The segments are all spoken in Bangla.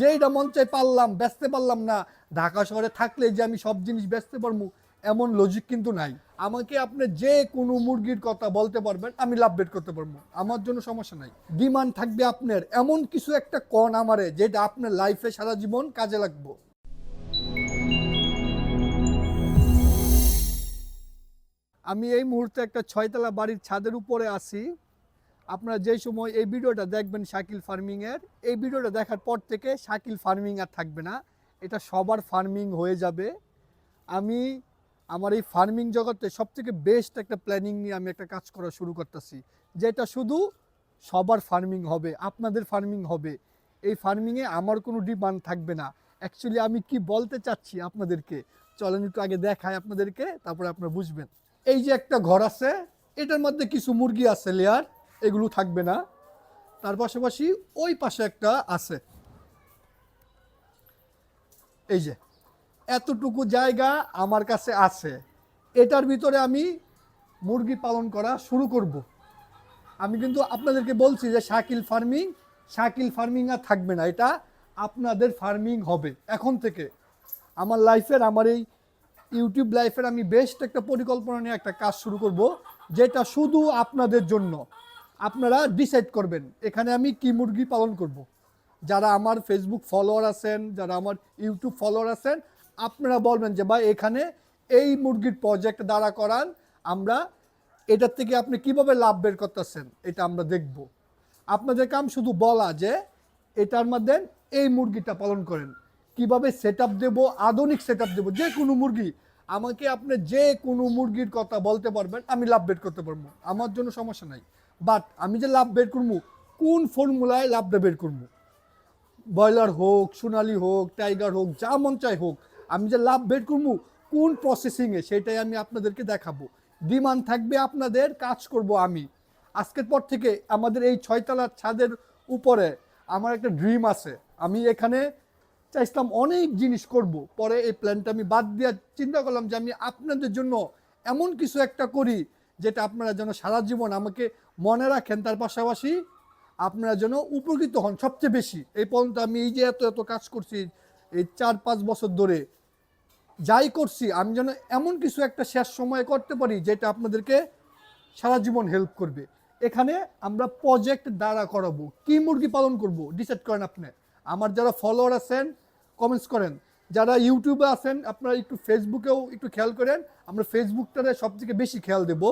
যেইটা মন চাই পারলাম বেচতে পারলাম না। ঢাকা শহরে থাকলে যে আমি সব জিনিস বেচতে পারব এমন লজিক কিন্তু নাই। আমাকে আপনি যে কোনো মুরগির কথা বলতে পারবেন, আমি লাভ বের করতে পারব আমার জন্য সমস্যা নাই। ডিমান্ড থাকবে আপনার। এমন কিছু একটা কন আমারে, যেটা আপনার লাইফে সারা জীবন কাজে লাগবো। আমি এই মুহূর্তে একটা ছয়তলা বাড়ির ছাদের উপরে আছি। আপনারা যেই সময় এই ভিডিওটা দেখবেন শাকিল ফার্মিংয়ের এই ভিডিওটা দেখার পর থেকে শাকিল ফার্মিং আর থাকবে না। এটা সবার ফার্মিং হয়ে যাবে। আমি আমার এই ফার্মিং জগতে সবথেকে বেস্ট একটা প্ল্যানিং নিয়ে আমি একটা কাজ করা শুরু করতেছি। যেটা শুধু সবার ফার্মিং হবে, আপনাদের ফার্মিং হবে। এই ফার্মিংয়ে আমার কোনো ডিমান্ড থাকবে না। অ্যাকচুয়ালি আমি কি বলতে চাচ্ছি আপনাদেরকে? চলেন একটু আগে দেখায় আপনাদেরকে, তারপরে আপনারা বুঝবেন। এই যে একটা ঘর আছে, এটার মধ্যে কিছু মুরগি আছে লেয়ার এগুলো থাকবে না। তার পাশাপাশি ওই পাশে একটা আছে। এই যে, এতটুকু জায়গা আমার কাছে আছে। এটার ভিতরে আমি মুরগি পালন করা শুরু করব। আমি কিন্তু আপনাদেরকে বলছি যে শাকিল ফার্মিং শাকিল ফার্মিং আর থাকবে না। এটা আপনাদের ফার্মিং হবে এখন থেকে। আমার লাইফের, আমার এই ইউটিউব লাইফের আমি বেস্ট একটা পরিকল্পনা নিয়ে একটা কাজ শুরু করব, যেটা শুধু আপনাদের জন্য। আপনারা ডিসাইড করবেন, এখানে আমি কি মুরগি পালন করব। যারা আমার ফেসবুক ফলোয়ার আছেন, যারা আমার ইউটিউব ফলোয়ার আছেন, আপনারা বলবেন যে, ভাই, এখানে এই মুরগির প্রজেক্ট দ্বারা করান, আমরা এটার থেকে আপনি কীভাবে লাভ বের করতেছেন, এটা আমরা দেখব আপনাদের কাম শুধু বলা যে, এটার মধ্যে এই মুরগিটা পালন করেন কীভাবে সেট আপ দেবো, আধুনিক সেট আপ দেবো, যে কোনো মুরগি আমাকে আপনি যে কোনো মুরগির কথা বলতে পারবেন, আমি লাভ বের করতে পারব। আমার জন্য সমস্যা নাই। বাট আমি যে লাভ বের করব, কোন ফর্মুলায় লাভটা বের করব? ব্রয়লার হোক, সোনালি হোক টাইগার হোক, যা মন চাই হোক, আমি যে লাভ বের করব, কোন প্রসেসিংয়ে সেটাই আমি আপনাদেরকে দেখাবো। ডিমান্ড থাকবে আপনাদের, কাজ করব আমি। আজকের পর থেকে আমাদের এই ছয়তলার ছাদের উপরে আমার একটা ড্রিম আছে। আমি এখানে চাইছিলাম অনেক জিনিস করব। পরে এই প্ল্যানটা আমি বাদ দেওয়ার চিন্তা করলাম যে আমি আপনাদের জন্য এমন কিছু একটা করি যেটা আপনারা যেন সারা জীবন আমাকে মনে রাখেন। তার পাশাপাশি আপনারা যেন উপকৃত হন সবচেয়ে বেশি। এই পর্যন্ত আমি এই যে এত এত কাজ করছি, এই চার, পাঁচ বছর ধরে যাই করছি, আমি যেন এমন কিছু একটা শেষ সময়ে করতে পারি যেটা আপনাদেরকে সারা জীবন হেল্প করবে। এখানে আমরা প্রজেক্ট দ্বারা করাবো। কি মুরগি পালন করব? ডিসাইড করেন আপনি। আমার যারা ফলোয়ার আছেন কমেন্টস করেন। যারা ইউটিউবে আছেন, আপনারা একটু ফেসবুকেও একটু খেয়াল করেন। আমরা ফেসবুকটাতে সব থেকে বেশি খেয়াল দেবো।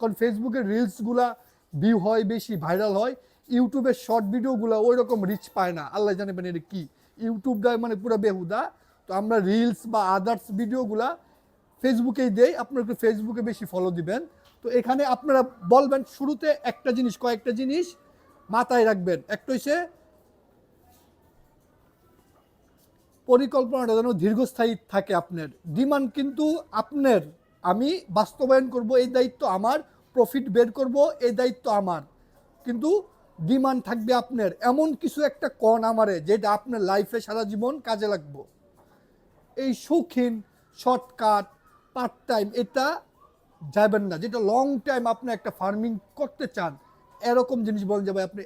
কারণ ফেসবুকের রিলসগুলা ভিউ হয় বেশি ভাইরাল হয়। ইউটিউবের শর্ট ভিডিওগুলো ওই রকম রিচ পায় না। আল্লাহ জানেবেন এটা কী? ইউটিউবটা মানে পুরো বেহুদা। তো আমরা রিলস বা আদার্স ভিডিওগুলা ফেসবুকেই দেই। আপনারা একটু ফেসবুকে বেশি ফলো দিবেন। তো এখানে আপনারা বলবেন, শুরুতে একটা জিনিস, কয়েকটা জিনিস মাথায় রাখবেন। একটা হচ্ছে পরিকল্পনাটা যেন দীর্ঘস্থায়ী থাকে আপনার। ডিমান্ড কিন্তু আপনার। আমি বাস্তবায়ন করব, এই দায়িত্ব আমার। প্রফিট বের করব, এই দায়িত্ব আমার। কিন্তু ডিমান্ড থাকবে আপনার। এমন কিছু একটা কন আমারে, যেটা আপনার লাইফে সারা জীবন কাজে লাগবো। এই শৌখিন শর্টকাট পার্ট টাইম এটা যাবেন না। যেটা লং টাইম আপনি একটা ফার্মিং করতে চান, এরকম জিনিস বলেন যে ভাই আপনি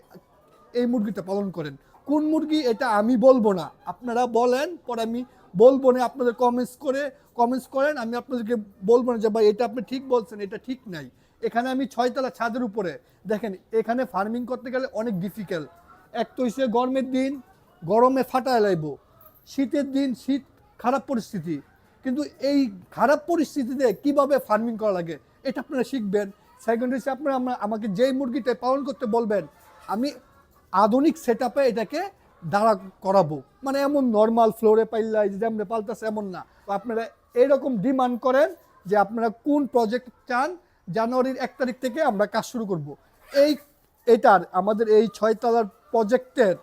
এই মুরগিটা পালন করেন। কোন মুরগি এটা আমি বলব না। আপনারা বলেন, পরে আমি বলব না, আপনাদের কমেন্টস করে কমেন্টস করেন, আমি আপনাদেরকে বলব না যে ভাই এটা আপনি ঠিক বলছেন, এটা ঠিক নাই। এখানে আমি ছয়তলা ছাদের উপরে, দেখেন এখানে ফার্মিং করতে গেলে অনেক ডিফিকাল্ট এক তো হচ্ছে গরমের দিন, গরমে ফাটায় লাইব। শীতের দিন শীত খারাপ পরিস্থিতি। কিন্তু এই খারাপ পরিস্থিতিতে কীভাবে ফার্মিং করা লাগে, এটা আপনারা শিখবেন। সেকেন্ড হচ্ছে আপনারা আমাকে যেই মুরগিটা পালন করতে বলবেন, আমি আধুনিক সেট এটাকে দাঁড়া করাবো। মানে এমন নর্মাল ফ্লোরে পাইলাই যে আমরা পাল্টাছে এমন না। আপনারা এইরকম ডিমান্ড করেন যে আপনারা কোন প্রজেক্ট চান, জানুয়ারির এক তারিখ থেকে আমরা কাজ শুরু করব। এই, এটার, আমাদের এই ছয়তলার প্রজেক্টের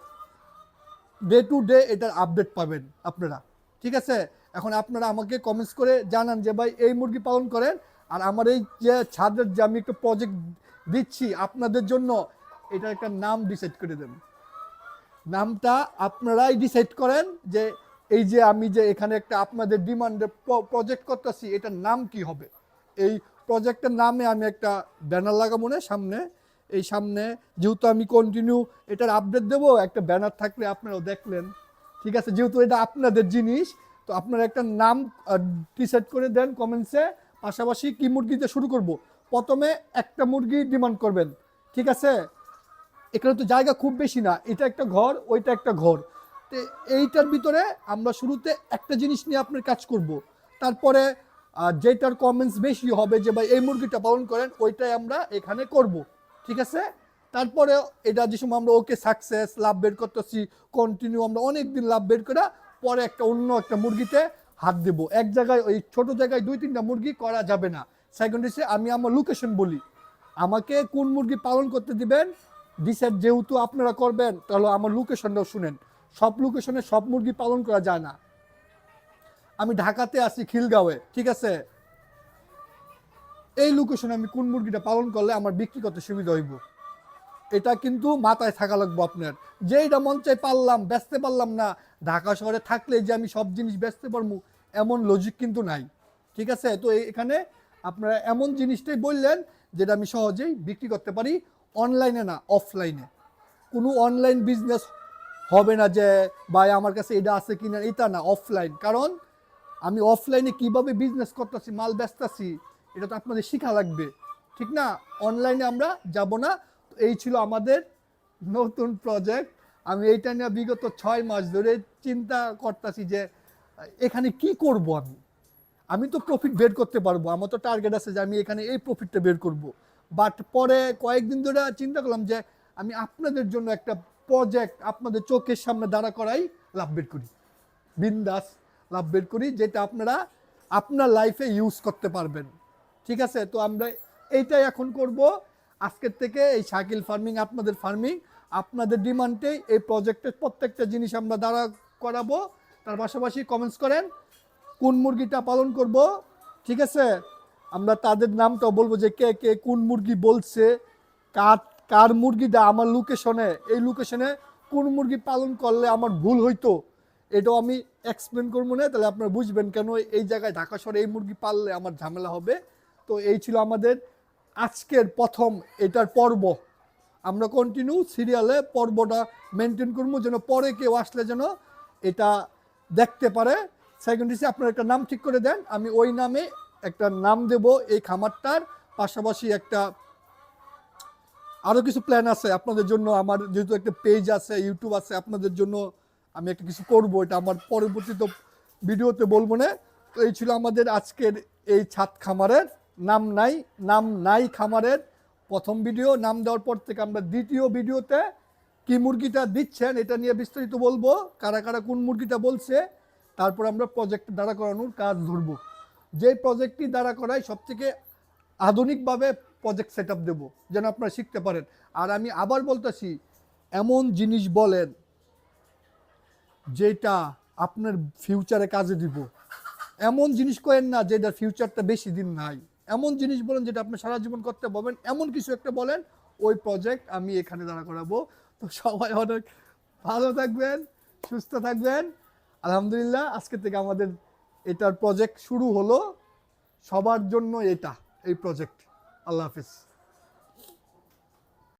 ডে টু ডে এটার আপডেট পাবেন আপনারা। ঠিক আছে? এখন আপনারা আমাকে কমেন্টস করে জানান যে, ভাই, এই মুরগি পালন করেন, আর আমার এই যে ছাদের যে আমি একটা প্রজেক্ট দিচ্ছি আপনাদের জন্য এটার একটা নাম ডিসাইড করে দেন নামটা আপনারাই ডিসাইড করেন যে এই যে আমি যে এখানে একটা আপনাদের ডিমান্ডে প্রজেক্ট করতেছি, এটার নাম কি হবে? এই প্রজেক্টের নামে আমি একটা ব্যানার লাগাবো না সামনে। এই সামনে যেহেতু আমি কন্টিনিউ এটার আপডেট দেবো, একটা ব্যানার থাকলে আপনারাও দেখলেন। ঠিক আছে, যেহেতু এটা আপনাদের জিনিস, তো আপনারা একটা নাম ডিসাইড করে দেন কমেন্টসে পাশাপাশি কি মুরগিতে শুরু করব? প্রথমে একটা মুরগি ডিমান্ড করবেন। ঠিক আছে? এখানে তো জায়গা খুব বেশি না, এটা একটা ঘর, ওইটা একটা ঘর। তো এইটার ভিতরে আমরা শুরুতে একটা জিনিস নিয়ে আপনার কাজ করব। তারপরে যেটার কমেন্টস বেশি হবে যে, ভাই, এই মুরগিটা পালন করেন, ওইটাই আমরা এখানে করব। ঠিক আছে? তারপরে এটা যে সময় আমরা, ওকে সাকসেস লাভ বের করতেছি কন্টিনিউ আমরা অনেক দিন লাভ বের করে, পরে একটা অন্য একটা মুরগিতে হাত দেব। এক জায়গায়, ওই ছোট জায়গায় দুই তিনটা মুরগি করা যাবে না। সেকেন্ড হচ্ছে আমি আমার লোকেশন বলি। আমাকে কোন মুরগি পালন করতে দিবেন? ডিসাইড যেহেতু আপনারা করবেন, তাহলে আমার লোকেশনটাও শুনেন। সব লোকেশনে সব মুরগি পালন করা যায় না। আমি ঢাকাতে আছি, খিলগাঁওয়ে, ঠিক আছে? এই লোকেশনে আমি কোন মুরগিটা পালন করলে আমার বিক্রি করতে সুবিধা হইব? এটা কিন্তু মাথায় থাকা লাগবো আপনার। যেইটা মন চাই পারলাম, বেচতে পারলাম না। ঢাকা শহরে থাকলে যে আমি সব জিনিস বেচতে পারব এমন লজিক কিন্তু নাই। ঠিক আছে? তো এখানে আপনারা এমন জিনিসটাই বললেন, যেটা আমি সহজেই বিক্রি করতে পারি। অনলাইনে না অফলাইনে কোনো অনলাইন বিজনেস হবে না যে, ভাই, আমার কাছে এটা আছে কি না এটা না অফলাইন কারণ আমি অফলাইনে কীভাবে বিজনেস করতেছি, মাল বেচতেছি, এটা তো আপনাদের শেখা লাগবে। ঠিক না? অনলাইনে আমরা যাব না। এই ছিল আমাদের নতুন প্রজেক্ট আমি এইটা নিয়ে বিগত ছয় মাস ধরে চিন্তা করতেছি যে, এখানে কি করব আমি? আমি তো প্রফিট বের করতে পারব। আমার তো টার্গেট আছে যে, আমি এখানে এই প্রফিটটা বের করব। বাট পরে কয়েকদিন ধরে চিন্তা করলাম যে আমি আপনাদের জন্য একটা প্রজেক্ট আপনাদের চোখের সামনে দাঁড়া করাই লাভ বের করি। বিন্দাস লাভ বের করি যেটা আপনারা আপনার লাইফে ইউজ করতে পারবেন। ঠিক আছে? তো আমরা এইটাই এখন করব। আজকের থেকে এই শাকিল ফার্মিং আপনাদের ফার্মিং আপনাদের ডিমান্ডে এই প্রজেক্টের প্রত্যেকটা জিনিস আমরা দাঁড়া করাবো। তার পাশাপাশি কমেন্টস করেন, কোন মুরগিটা পালন করব? ঠিক আছে? আমরা তাদের নামটাও বলব যে কে কে, কোন মুরগি বলছে, কার কার মুরগিটা আমার লোকেশনে এই লোকেশনে কোন মুরগি পালন করলে আমার ভুল হইতো, এটাও আমি এক্সপ্লেন করব না, তাহলে আপনারা বুঝবেন কেন এই জায়গায় ঢাকা শহরে এই মুরগি পাললে আমার ঝামেলা হবে। তো এই ছিল আমাদের আজকের প্রথম এটার পর্ব। আমরা কন্টিনিউ সিরিয়ালে পর্বটা মেনটেন করব, যেন পরে কেউ আসলে যেন এটা দেখতে পারে। সেকেন্ড আপনারা একটা নাম ঠিক করে দেন, আমি ওই নামে একটা নাম দেব এই খামারটার। পাশাপাশি একটা আরও কিছু প্ল্যান আছে আপনাদের জন্য। আমার যেহেতু একটা পেজ আছে ইউটিউব আছে, আপনাদের জন্য আমি একটা কিছু করব। এটা আমার পরবর্তীতে ভিডিওতে বলব না। তো এই ছিল আমাদের আজকের এই ছাদ খামারের নাম নাই নাম নাই খামারের প্রথম ভিডিও। নাম দেওয়ার পর থেকে আমরা দ্বিতীয় ভিডিওতে কি মুরগিটা দিচ্ছেন এটা নিয়ে বিস্তারিত বলব। কারা কারা কোন মুরগিটা বলছে, তারপর আমরা প্রজেক্ট দাঁড়া করানোর কাজ ধরবো। যে প্রজেক্টটি দ্বারা করায় সবথেকে আধুনিকভাবে প্রজেক্ট সেট আপ দেবো, যেন আপনারা শিখতে পারেন। আর আমি আবার বলতেছি, এমন জিনিস বলেন যেটা আপনার ফিউচারে কাজে দিব। এমন জিনিস করেন না যেটার ফিউচারটা বেশি দিন নাই। এমন জিনিস বলেন যেটা আপনি সারা জীবন করতে পারবেন। এমন কিছু একটা বলেন, ওই প্রজেক্ট আমি এখানে দাঁড়া করাবো। তো সবাই অনেক ভালো থাকবেন, সুস্থ থাকবেন। আলহামদুলিল্লাহ, আজকে থেকে আমাদের এটার প্রজেক্ট শুরু হলো সবার জন্য এটা এই প্রজেক্ট আল্লাহ হাফিজ।